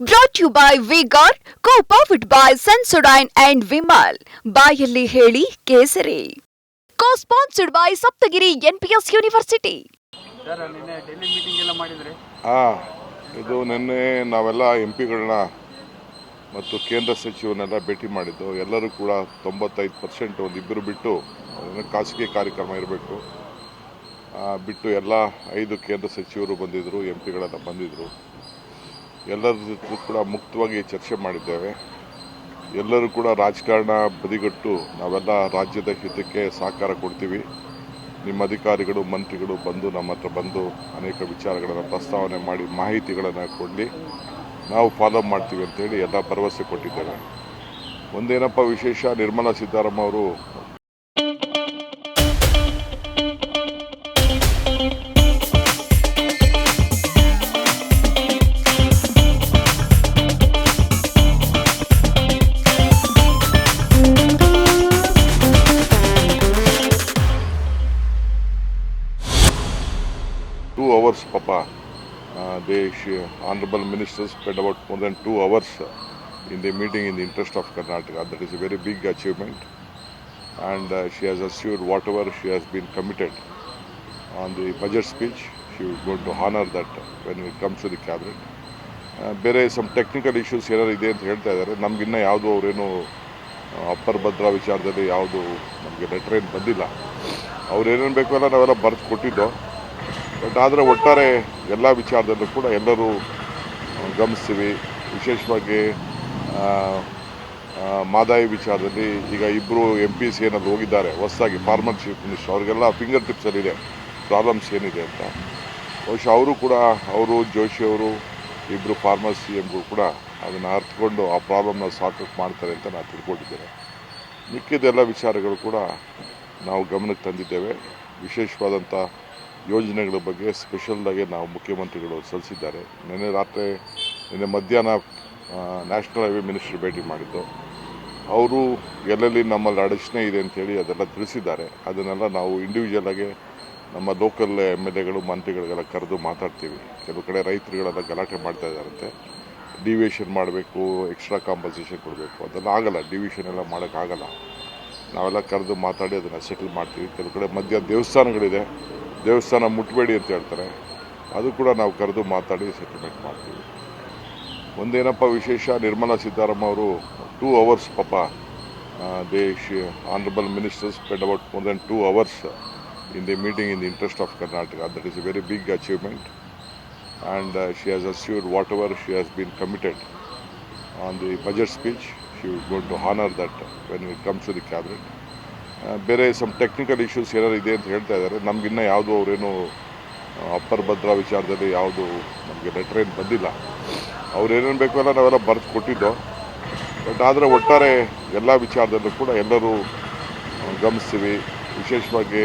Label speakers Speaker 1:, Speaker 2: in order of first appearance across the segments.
Speaker 1: Brought you by Vigor co powered by Sensodyne and Vimal ಬಾಯಲ್ಲಿ ಹೇಳಿ ಕೇಸರಿ. Co sponsored by Saptagiri NPS university
Speaker 2: sir ನಿನ್ನೆ Delhi meeting ಎಲ್ಲ ಮಾಡಿದ್ರಿ?
Speaker 3: ಹಾಂ ಇದು ನಿನ್ನೆ ನಾವೆಲ್ಲ ಎಂ ಪಿಗಳನ್ನ ಮತ್ತು ಕೇಂದ್ರ ಸಚಿವರನ್ನೆಲ್ಲ ಭೇಟಿ ಮಾಡಿದ್ದು. ಎಲ್ಲರೂ ಕೂಡ ತೊಂಬತ್ತೈದು ಪರ್ಸೆಂಟ್ ಒಂದು ಇಬ್ಬರು ಬಿಟ್ಟು ಖಾಸಗಿ ಕಾರ್ಯಕ್ರಮ ಇರಬೇಕು. ಬಿಟ್ಟು ಎಲ್ಲ ಐದು ಕೇಂದ್ರ ಸಚಿವರು ಬಂದಿದ್ದರು ಎಂ ಪಿಗಳೆಲ್ಲ ಬಂದಿದ್ದರು ಎಲ್ಲರ ಜೊತೆ ಕೂಡ ಮುಕ್ತವಾಗಿ ಚರ್ಚೆ ಮಾಡಿದ್ದೇವೆ. ಎಲ್ಲರೂ ಕೂಡ ರಾಜಕಾರಣ ಬದಿಗಟ್ಟು ನಾವೆಲ್ಲ ರಾಜ್ಯದ ಹಿತಕ್ಕೆ ಸಹಕಾರ ಕೊಡ್ತೀವಿ. ನಿಮ್ಮ ಅಧಿಕಾರಿಗಳು, ಮಂತ್ರಿಗಳು ಬಂದು ನಮ್ಮ ಹತ್ರ ಬಂದು ಅನೇಕ ವಿಚಾರಗಳನ್ನು ಪ್ರಸ್ತಾವನೆ ಮಾಡಿ ಮಾಹಿತಿಗಳನ್ನು ಕೊಡಲಿ. ನಾವು ಫಾಲೋ ಮಾಡ್ತೀವಿ ಅಂತೇಳಿ ಎಲ್ಲ ಭರವಸೆ ಕೊಟ್ಟಿದ್ದೇವೆ. ಒಂದೇನಪ್ಪ ವಿಶೇಷ, ನಿರ್ಮಲಾ ಸೀತಾರಾಮ ಅವರು two hours, Papa. Uh, they, she, honorable ministers spent about more than two hours in the meeting in the interest of Karnataka. That is a very big achievement. And uh, she has assured whatever she has been committed on the budget speech, she is going to honor that when it comes to the cabinet. ಆ, ಬೇರೆ some technical issues ಏನಾರು ಇದೆ ಅಂತ ಹೇಳ್ತಾ ಇದ್ದಾರೆ ನಮಗಿನ್ನ ಯಾವುದು ಅವರೇನು upper Bhadra ವಿಚಾರದಲ್ಲಿ ಯಾವುದು ನಮಗೆ ಲೆಟರ್ ಏನು ಬಂದಿಲ್ಲ ಅವ್ರು ಏನೇನು ಬೇಕೋ ಎಲ್ಲ ನಾವೆಲ್ಲ ಬರೆದು ಕೊಟ್ಟಿದ್ದೋ ಬಟ್ ಆದರೆ ಒಟ್ಟಾರೆ ಎಲ್ಲ ವಿಚಾರದಲ್ಲೂ ಕೂಡ ಎಲ್ಲರೂ ಗಮನಿಸ್ತೀವಿ. ವಿಶೇಷವಾಗಿ ಮಾದಾಯಿ ವಿಚಾರದಲ್ಲಿ ಈಗ ಇಬ್ಬರು ಎಂ ಪಿ ಸಿ ಏನಾದ್ರು ಹೋಗಿದ್ದಾರೆ, ಹೊಸದಾಗಿ ಫಾರ್ಮರ್ ಚೀಫ್ ಮಿನಿಸ್ಟರ್, ಅವ್ರಿಗೆಲ್ಲ ಫಿಂಗರ್ ಟಿಪ್ಸಲ್ಲಿದೆ ಪ್ರಾಬ್ಲಮ್ಸ್ ಏನಿದೆ ಅಂತ. ಬಹುಶಃ ಅವರು ಕೂಡ, ಅವರು, ಜೋಶಿ ಅವರು ಇಬ್ಬರು ಫಾರ್ಮರ್ ಸಿ ಕೂಡ ಅದನ್ನು ಅರ್ಥಕೊಂಡು ಆ ಪ್ರಾಬ್ಲಮ್ನ ಸಾರ್ಟ್ ಔಟ್ ಮಾಡ್ತಾರೆ ಅಂತ ನಾನು ತಿಳ್ಕೊಂಡಿದ್ದೇನೆ. ಮಿಕ್ಕಿದೆಲ್ಲ ವಿಚಾರಗಳು ಕೂಡ ನಾವು ಗಮನಕ್ಕೆ ತಂದಿದ್ದೇವೆ. ವಿಶೇಷವಾದಂಥ ಯೋಜನೆಗಳ ಬಗ್ಗೆ ಸ್ಪೆಷಲ್ದಾಗಿ ನಾವು ಮುಖ್ಯಮಂತ್ರಿಗಳು ಸಲ್ಲಿಸಿದ್ದಾರೆ. ನಿನ್ನೆ ರಾತ್ರಿ, ನಿನ್ನೆ ಮಧ್ಯಾಹ್ನ ನ್ಯಾಷನಲ್ ಹೈವೇ ಮಿನಿಸ್ಟರ್ ಭೇಟಿ ಮಾಡಿದ್ದು. ಅವರು ಎಲ್ಲೆಲ್ಲಿ ನಮ್ಮಲ್ಲಿ ಅಡಚಣೆ ಇದೆ ಅಂತೇಳಿ ಅದೆಲ್ಲ ತಿಳಿಸಿದ್ದಾರೆ. ಅದನ್ನೆಲ್ಲ ನಾವು ಇಂಡಿವಿಜುವಲ್ ಆಗಿ ನಮ್ಮ ಲೋಕಲ್ ಎಂ ಎಲ್ ಎಗಳು ಮಂತ್ರಿಗಳಿಗೆಲ್ಲ ಕರೆದು ಮಾತಾಡ್ತೀವಿ. ಕೆಲವು ಕಡೆ ರೈತರುಗಳೆಲ್ಲ ಗಲಾಟೆ ಮಾಡ್ತಾ ಇದ್ದಾರಂತೆ. ಡಿವಿಯೇಷನ್ ಮಾಡಬೇಕು ಎಕ್ಸ್ಟ್ರಾ ಕಾಂಪನ್ಸೇಷನ್ ಕೊಡಬೇಕು. ಅದೆಲ್ಲ ಆಗಲ್ಲ. ಡಿವಿಷನ್ ಎಲ್ಲ ಮಾಡೋಕ್ಕಾಗಲ್ಲ. ನಾವೆಲ್ಲ ಕರೆದು ಮಾತಾಡಿ ಅದನ್ನು ಸೆಟಲ್ ಮಾಡ್ತೀವಿ. ಕೆಲವು ಕಡೆ ಮಧ್ಯ ದೇವಸ್ಥಾನಗಳಿದೆ. ದೇವಸ್ಥಾನ ಮುಟ್ಟಬೇಡಿ ಅಂತ ಹೇಳ್ತಾರೆ. ಅದು ಕೂಡ ನಾವು ಕರೆದು ಮಾತಾಡಿ ಸೆಟಲ್ಮೆಂಟ್ ಮಾಡ್ತೀವಿ. ಒಂದೇನಪ್ಪ ವಿಶೇಷ, ನಿರ್ಮಲಾ ಸೀತಾರಾಮ ಅವರು ಟೂ ಅವರ್ಸ್ ಪಾಪ they she honourable ministers spend about more than two hours in the meeting in the interest of Karnataka that is a very big achievement and she has assured whatever she has been committed on the budget speech she is going to honour that when it comes to the cabinet ಬೇರೆ some technical issues ಏನಾರು ಇದೆ ಅಂತ ಹೇಳ್ತಾ ಇದ್ದಾರೆ. ನಮಗಿನ್ನ ಯಾವುದು ಅವರೇನು upper Bhadra ವಿಚಾರದಲ್ಲಿ ಯಾವುದು ನಮಗೆ ಲೆಟರ್ ಏನು ಬಂದಿಲ್ಲ. ಅವ್ರು ಏನೇನು ಬೇಕೋ ಎಲ್ಲ ನಾವೆಲ್ಲ ಬರೆದು ಕೊಟ್ಟಿದ್ದೋ ಬಟ್ ಆದರೆ ಒಟ್ಟಾರೆ ಎಲ್ಲ ವಿಚಾರದಲ್ಲೂ ಕೂಡ ಎಲ್ಲರೂ ಗಮನಿಸ್ತೀವಿ. ವಿಶೇಷವಾಗಿ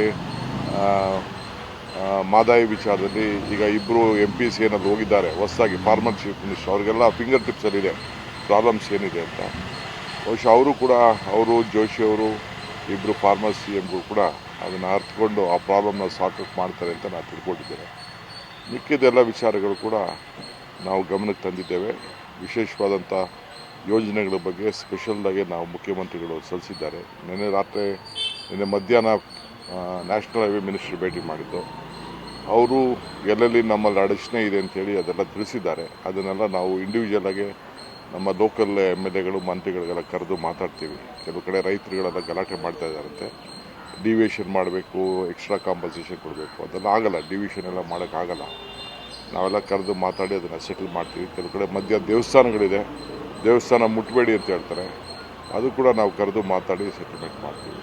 Speaker 3: ಮಾದಾಯಿ ವಿಚಾರದಲ್ಲಿ ಈಗ ಇಬ್ಬರು ಎಂ ಪಿ ಸಿ ಏನಾದ್ರು ಹೋಗಿದ್ದಾರೆ, ಹೊಸದಾಗಿ ಫಾರ್ಮರ್ ಚೀಫ್ ಮಿನಿಸ್ಟರ್ ಅವ್ರಿಗೆಲ್ಲ ಫಿಂಗರ್ ಟಿಪ್ಸಲ್ಲಿದೆ ಪ್ರಾಬ್ಲಮ್ಸ್ ಏನಿದೆ ಅಂತ. ಬಹುಶಃ ಅವರು ಕೂಡ, ಅವರು, ಜೋಶಿ ಅವರು ಇಬ್ಬರು ಫಾರ್ಮರ್ ಸಿ ಕೂಡ ಅದನ್ನು ಅರ್ಥಕೊಂಡು ಆ ಪ್ರಾಬ್ಲಮ್ನ ಸಾರ್ಟ್ ಔಟ್ ಮಾಡ್ತಾರೆ ಅಂತ ನಾನು ತಿಳ್ಕೊಂಡಿದ್ದೇನೆ. ಮಿಕ್ಕಿದೆಲ್ಲ ವಿಚಾರಗಳು ಕೂಡ ನಾವು ಗಮನಕ್ಕೆ ತಂದಿದ್ದೇವೆ. ವಿಶೇಷವಾದಂಥ ಯೋಜನೆಗಳ ಬಗ್ಗೆ ಸ್ಪೆಷಲ್ಲಾಗಿ ನಾವು ಮುಖ್ಯಮಂತ್ರಿಗಳು ಸಲ್ಲಿಸಿದ್ದಾರೆ. ನಿನ್ನೆ ರಾತ್ರಿ, ನಿನ್ನೆ ಮಧ್ಯಾಹ್ನ ನ್ಯಾಷನಲ್ ಹೈವೇ ಮಿನಿಸ್ಟರ್ ಭೇಟಿ ಮಾಡಿದ್ದು. ಅವರು ಎಲ್ಲೆಲ್ಲಿ ನಮ್ಮಲ್ಲಿ ಅಡಚಣೆ ಇದೆ ಅಂತೇಳಿ ಅದೆಲ್ಲ ತಿಳಿಸಿದ್ದಾರೆ. ಅದನ್ನೆಲ್ಲ ನಾವು ಇಂಡಿವಿಜುವಲ್ ಆಗಿ ನಮ್ಮ ಲೋಕಲ್ ಎಂ ಎಲ್ ಎಗಳು, ಮಂತ್ರಿಗಳಿಗೆಲ್ಲ ಕರೆದು ಮಾತಾಡ್ತೀವಿ. ಕೆಲವು ಕಡೆ ರೈತರುಗಳೆಲ್ಲ ಗಲಾಟೆ ಮಾಡ್ತಾ ಇದ್ದಾರಂತೆ. ಡಿವಿಯೇಷನ್ ಮಾಡಬೇಕು ಎಕ್ಸ್ಟ್ರಾ ಕಾಂಪನ್ಸೇಷನ್ ಕೊಡಬೇಕು. ಅದೆಲ್ಲ ಆಗಲ್ಲ. ಡಿವಿಷನ್ ಎಲ್ಲ ಮಾಡೋಕ್ಕಾಗಲ್ಲ ನಾವೆಲ್ಲ ಕರೆದು ಮಾತಾಡಿ ಅದನ್ನು ಸೆಟಲ್ ಮಾಡ್ತೀವಿ. ಕೆಲವು ಕಡೆ ಮಧ್ಯ ದೇವಸ್ಥಾನಗಳಿದೆ. ದೇವಸ್ಥಾನ ಮುಟ್ಟಬೇಡಿ ಅಂತ ಹೇಳ್ತಾರೆ. ಅದು ಕೂಡ ನಾವು ಕರೆದು ಮಾತಾಡಿ ಸೆಟಲ್ಮೆಂಟ್ ಮಾಡ್ತೀವಿ.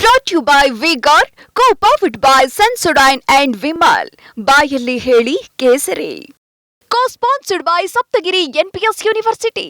Speaker 1: Brought you by Vigor co powered by Sensodyne and Vimal ಬಾಯಲ್ಲಿ ಹೇಳಿ ಕೇಸರಿ. Co sponsored by Saptagiri NPS university